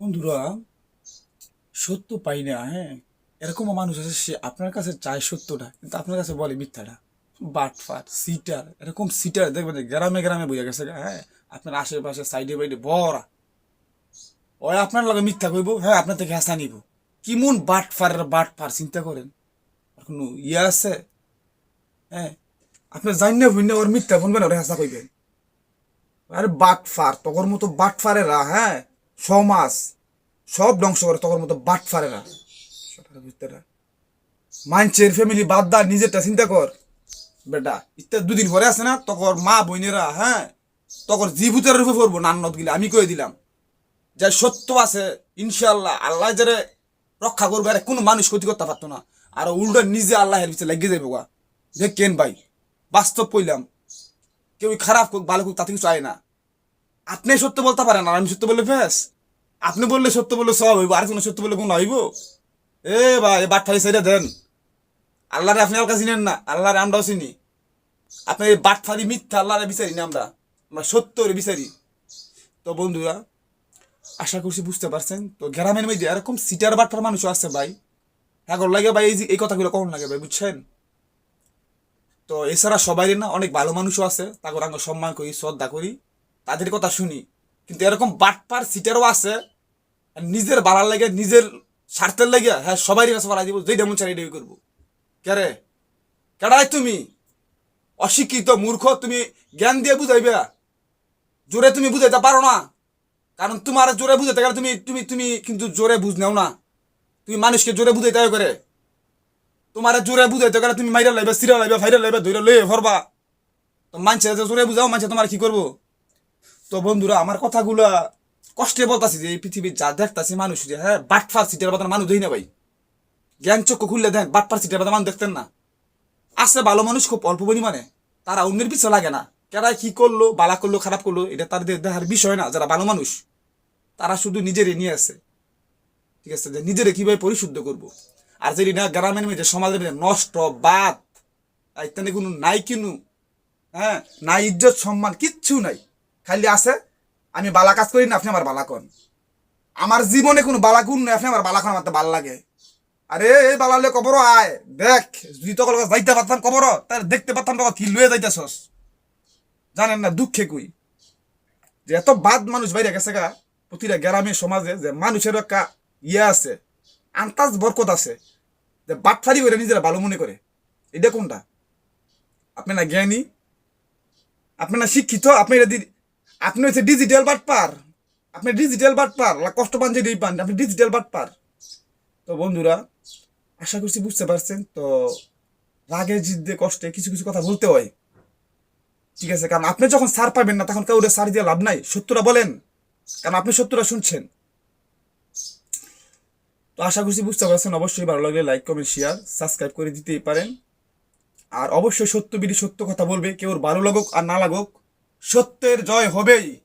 বন্ধুরা, সত্য পাই না হ্যাঁ? এরকমও মানুষ আছে, সে আপনার কাছে চায় সত্যটা, কিন্তু আপনার কাছে বলে মিথ্যাটা। বাটফাট, সিটার, এরকম সিটার, দেখবেন গ্রামে গ্রামে বুঝে গেছে হ্যাঁ? আপনার আশেপাশে, সাইডে বাইডে, বড়া। ওই আপনার লগে মিথ্যা কইব হ্যাঁ আপনার থেকে হাসা নিব। কিমন বাটফার বাটফার, চিন্তা করেন? আর কোনো ইয়ে আছে? হ্যাঁ? আপনি জান না ভুইন ওর মিথ্যা শুনবেন ওরে হাসা কইবেন। আরে বাটফার তকর মতো বাটফারেরা হ্যাঁ? সমাজ সব ধ্বংস করে তকর মতো বাটফারেরা সেটার ভিতরে। মানছের ফ্যামিলি বাদ দা, নিজেরটা চিন্তা কর। বেটা ইত্যা দুদিন পরে আছে না তকর মা বোনেরা হ্যাঁ তকর জীবুতের রূপে পড়ব, নান্নত গিলে, আমি কয়ে দিলাম। যে সত্য আছে ইনশাল্লাহ আল্লাহ যারে রক্ষা করবে, আরে কোনো মানুষ ক্ষতি করতে পারতো না। আর উল্টো নিজে আল্লাহের পিছিয়ে লাগিয়ে যাবে গা। দেখ কেন ভাই? বাস্তব কইলাম কেউ খারাপ হোক ভালো হোক তাতে কিছু আয় না। আপনি সত্য বলতে পারেন, আর আমি সত্য বললে ফেস। আপনি বললে সত্য বললে সব হইব, আর কোনো সত্য বললে কোনো হইব? এ ভাই, বাট ফালি সাইডে দেন। আল্লাহরে আপনি আলকা চিনেন না, আল্লাহরে আমরাও চিনি। আপনি এই বাট ফালি মিথ্যা আল্লাহরে বিচারি না আমরা আমরা সত্যরে বিচারি। তো বন্ধুরা, আশা করছি বুঝতে পারছেন। তো গ্রামের মধ্যে এরকম সিটার বাট্টার মানুষও আছে ভাই। এখন লাগে ভাই, এই এই কথাগুলো কখন লাগে ভাই, বুঝছেন? তো এছাড়া সবাই না অনেক ভালো মানুষও আছে তাকে আঙ্গ সম্মান করি, শ্রদ্ধা করি। তাদের কথা শুনি। কিন্তু এরকম বাটপার সিটারও আছে নিজের বাড়ার লাগে, নিজের স্বার্থের লাগে হ্যাঁ সবারই কাছে বাড়া দিব যেটা মন চাই এটাই করব। কেরে কেডাই তুমি? অশিক্ষিত, মূর্খ, তুমি জ্ঞান দিয়ে বুঝাইবে? জোরে তুমি বুঝাইতে পারো না? কারণ তোমার জোরে বুঝাইতে গেলে তুমি তুমি তুমি কিন্তু জোরে বুঝ নাও না। তুমি মানুষকে জোরে বুঝাইতে করে। তোমার জোরে বুঝাইতে গেলে তুমি মাইরা লাইবে, সিরা লাইবে, ফাইরা লাইবে ধরে লয়ে ভরবা তো মানছে যে জোরে বুঝাও মানছে তোমার কি করব? তো বন্ধুরা, আমার কথাগুলা কষ্টে বলতাছি যে, এই পৃথিবীর যা দেখতাছি মানুষ যে হ্যাঁ বাটফার সিটের বাতার মানুষ দেখি না ভাই। জ্ঞান চক্ষু খুললে দেন বাটফার সিটের বাতার মানুষ দেখতেন না। আছে ভালো মানুষ খুব অল্প পরিমাণে, তারা অন্যের পিছনে লাগে না। কেরা কি করল, বালা করল, খারাপ করল, এটা তাদের দেখার বিষয় না, যারা ভালো মানুষ, তারা শুধু নিজেরে নিয়ে আসে। ঠিক আছে, যে নিজেরে কীভাবে পরিশুদ্ধ করব? আর যদি না, গ্রামের মধ্যে সমাজের মধ্যে নষ্ট, বাদ ইত্যাদি কোনো নাই কিনু হ্যাঁ নাই ইজ্জত, সম্মান, কিচ্ছু নাই। খালি আছে, আমি বালা কাজ করি না, আপনি আমার বালা কন। আমার জীবনে কোনো বালা গুণ নাই, আপনি আমার বালা কন আমার তো ভালো লাগে। আরে, এই বালালে কবর আয়। দেখ, যদি তখন যাইতে পারতাম কবর তার দেখতে পারতাম তখন কি লয়ে যাইতেছস। জানেন না, দুঃখে কই। যে এত বাদ মানুষ বাইরে গেছে গা, প্রতিটা গ্রামের সমাজে, যে মানুষের একটা ইয়ে আছে আন্তাজ বরকত আছে, যে বাটফারি করে নিজেরা ভালো মনে করে। এটা কোনটা? আপনি না জ্ঞানী? আপনি না শিক্ষিত? আপনি এটা আপনি হচ্ছে ডিজিটাল বাটপার। আপনি ডিজিটাল বাটপার কষ্ট পান যে পান আপনি ডিজিটাল বাটপার। তো বন্ধুরা, আশা করছি বুঝতে পারছেন, তো রাগে জিদ্দে কষ্টে কিছু কিছু কথা বলতে হয়। ঠিক আছে, কারণ আপনি যখন সার পাবেন না, তখন কাউরে সার দিয়ে লাভ নাই। সত্যরা বলেন, কারণ আপনি সত্যরা শুনছেন। তো আশা করছি বুঝতে পারছেন, অবশ্যই ভালো লাগলে লাইক কমেন্ট শেয়ার সাবস্ক্রাইব করে দিতেই পারেন। আর অবশ্যই সত্য বিধি সত্য কথা বলবে কেউ ভালো লাগুক আর না লাগুক। সত্যের জয় হবেই।